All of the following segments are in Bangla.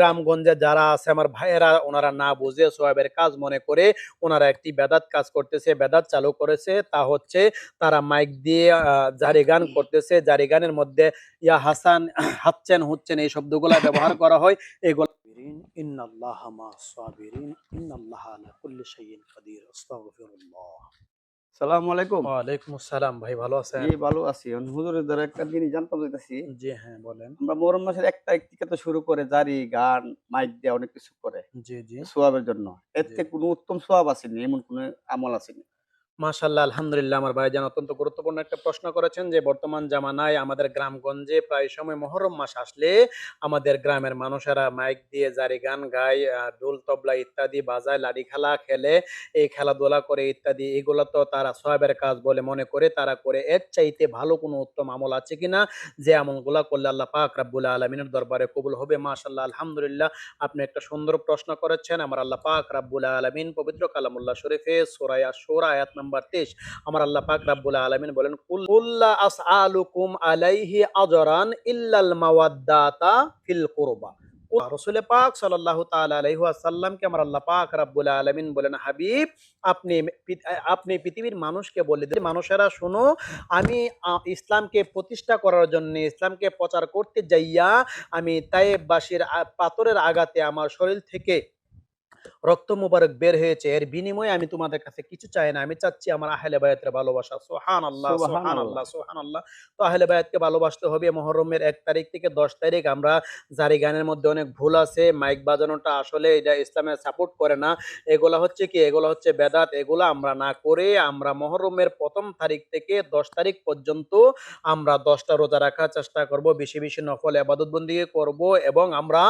গ্রামগঞ্জে যারা আছে, আমার ভাইয়েরা, ওনারা না বুঝে সোয়াবের কাজ মনে করে ওনারা একটি বেদাত কাজ করতেছে, বেদাত চালু করেছে। তা হচ্ছে তারা মাইক দিয়ে জারি গান করতেছে। জারি গানের মধ্যে, ইয়া হাসান, হাচ্ছেন, হচ্ছেন এই শব্দগুলা ব্যবহার করা হয়। এগুলো ইন্নাল্লাহ মা সাবিরিন কুল্লি শাইইন আস্তাগফিরুল্লাহ। সালাম আলাইকুম। ওয়ালাইকুম আসসালাম ভাই ভালো আছেন? জি ভালো আছি। হুজুরের দ্বারা একটা জিনিস জানতে চাইতেছি জি হ্যাঁ বলেন। আমরা মোহরম মাসের এক তারিখ থেকে তো শুরু করে জারি গান মাইক দিয়ে অনেক কিছু করে। জি জি। সোয়াবের জন্য। এর থেকে কোনো উত্তম সোয়াব আসেনি এমন কোনো আমল আসেনি। মাশাল্লাহ আলহামদুলিল্লাহ, আমার ভাইজান অত্যন্ত গুরুত্বপূর্ণ একটা প্রশ্ন করেছেন যে, বর্তমান জামানায় আমাদের গ্রামগঞ্জে প্রায় সময় মহরম মাস আসলে আমাদের গ্রামের মানুষেরা মাইক দিয়ে জারি গান গায় ঢোল, তবলা ইত্যাদি বাজায়, লাড়ি খেলা খেলে, এই খেলাধুলা করে ইত্যাদি, এগুলো তো তারা সোয়াবের কাজ বলে মনে করে, তারা করে। এর চাইতে ভালো কোনো উত্তম আমল আছে কিনা? যে আমলগুলা করলে আল্লাহ পাক রাব্বুল আলমিনের দরবারে কবুল হবে মাশাল্লাহ আলহামদুলিল্লাহ। আপনি একটা সুন্দর প্রশ্ন করেছেন, আমার আল্লাহ পাক রাব্বুল আলমিন পবিত্র কালামুল্লাহ শরীফে সোরায়া সোরা আয়াত নাম্বার তেইশ। আমার আল্লাহ পাক রাব্বুল আলমিন বলেন রসুলে পাক তাআলা আমার আল্লাহ পাক রাব্বুল আলামিন বলেন, হাবিব, আপনি আপনি পৃথিবীর মানুষকে বলে দিন। মানুষেরা, শোনো, আমি ইসলামকে প্রতিষ্ঠা করার জন্য, ইসলামকে প্রচার করতে যাইয়া, আমি তাইবাসীর পাথরের আঘাতে আমার শরীর থেকে রক্ত মুবারক বের হয়েছে। এর বিনিময়ে আমি তোমাদের কাছে কিছু চাই না। আমি চাচ্ছি আমার আহলে বায়াতের ভালোবাসা। সোহান আল্লাহ সোহান আল্লাহ সোহান আল্লাহ তো আহলে বায়াতকে ভালোবাসতে হবে। মহরমের এক তারিখ থেকে দশ তারিখ আমরা জারি গানের মধ্যে অনেক ভুল আছে। মাইক বাজানোটা আসলে এটা ইসলামের সাপোর্ট করে না। এগুলা হচ্ছে কি? এগুলা হচ্ছে বেদাত। এগুলা আমরা না করে আমরা মহরমের প্রথম তারিখ থেকে দশ তারিখ পর্যন্ত আমরা দশটা রোজা রাখার চেষ্টা করব। বেশি বেশি নফল আবাদত বন্দি করব এবং আমরা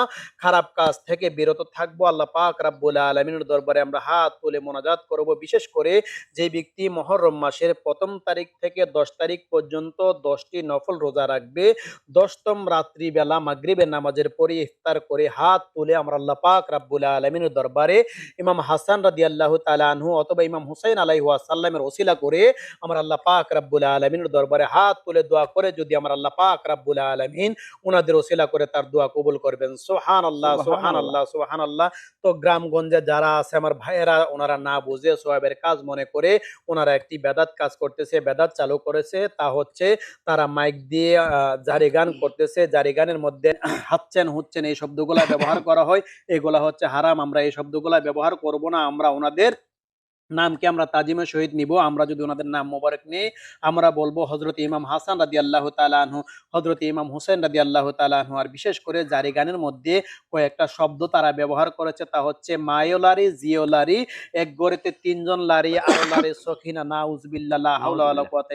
খারাপ কাজ থেকে বিরত থাকব। আল্লাহ পাক রাব্বুল আলমিনের দরবারে আমরা হাত তুলে মোনাজাত করব। বিশেষ করে যে ব্যক্তি মহরম মাসের প্রথম তারিখ থেকে দশ তারিখ পর্যন্ত দশটি নফল রোজা রাখবে, দশতম রাত্রি বেলা মাগরিবের নামাজের পরে ইফতার করে হাত তুলে আমরা আল্লাহ পাক রাব্বুল আলমিনের দরবারে ইমাম হাসান রাদি আল্লাহ আনহু অথবা ইমাম হুসাইন আলাইহু সাল্লামের ওসিলা করে আমার আল্লাহ পাক রাব্বুল আলমিনের দরবারে হাত তুলে দোয়া করে যদি আমার আল্লাহ পাক রাব্বুল আলমিন উনাদের ওসিলা করে তার দোয়া কবুল করবেন। সোহান আল্লাহ সোহান আল্লাহ সোহান আল্লাহ তো গ্রামগঞ্জে যারা আছে, আমার ভাইয়েরা, ওনারা না বুঝে সোয়াবের কাজ মনে করে ওনারা একটি বেদাত কাজ করতেছে, বেদাত চালু করেছে। তা হচ্ছে তারা মাইক দিয়ে জারি গান করতেছে। জারি গানের মধ্যে হাচ্ছেন, হচ্ছেন, এই শব্দগুলা ব্যবহার করা হয়। এগুলা হচ্ছে হারাম, আমরা এই শব্দগুলা ব্যবহার করব না। আমরা ওনাদের নামকে আমরা তাজিমের সহিত নিব। আমরা যদি ওনাদের নাম মোবারক নিই, আমরা বলব হজরত ইমাম হাসান রাদি আল্লাহ তালাহু হজরত ইমাম হোসেন রাদি আল্লাহ তালাহু আর বিশেষ করে জারি গানের মধ্যে কয়েকটা শব্দ তারা ব্যবহার করেছে, তা হচ্ছে মায়োলারি জিওলারি এক গড়েতে তিনজন লারি, আরও লারি, সখিনা না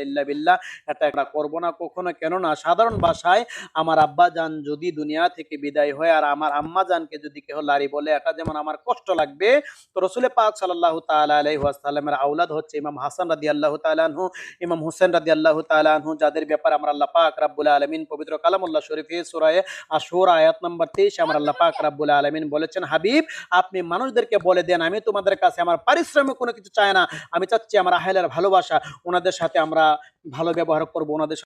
ইল্লা বিল্লাহ। এটা একটা করব না কখনো, কেননা সাধারণ ভাষায় আমার আব্বা জান যদি দুনিয়া থেকে বিদায় হয়, আর আমার আম্মা জানকে যদি কেহ লারি বলে, এটা যেমন আমার কষ্ট লাগবে, তো রসুলের পাক সাল্লাহ আলাইহি আউলাদ হচ্ছে ইমাম হাসান রাদি আল্লাহ ইমাম হুসেন রাদি আল্লাহ যাদের ব্যাপারে আল্লাহ পাক আলমিন পবিত্র কালামুল্লাহ সুরায় আশুর আয়াত নম্বর 23 আমার আল্লাহ পাক আলমিন বলেছেন, হাবিব, আপনি মানুষদেরকে বলে দেন, আমি তোমাদের কাছে আমার পারিশ্রমিক কোনো কিছু চাই না। আমি চাচ্ছি আমার আহেলের ভালোবাসা ওনাদের সাথে আমরা ভালো ব্যবহার করব ওনাদের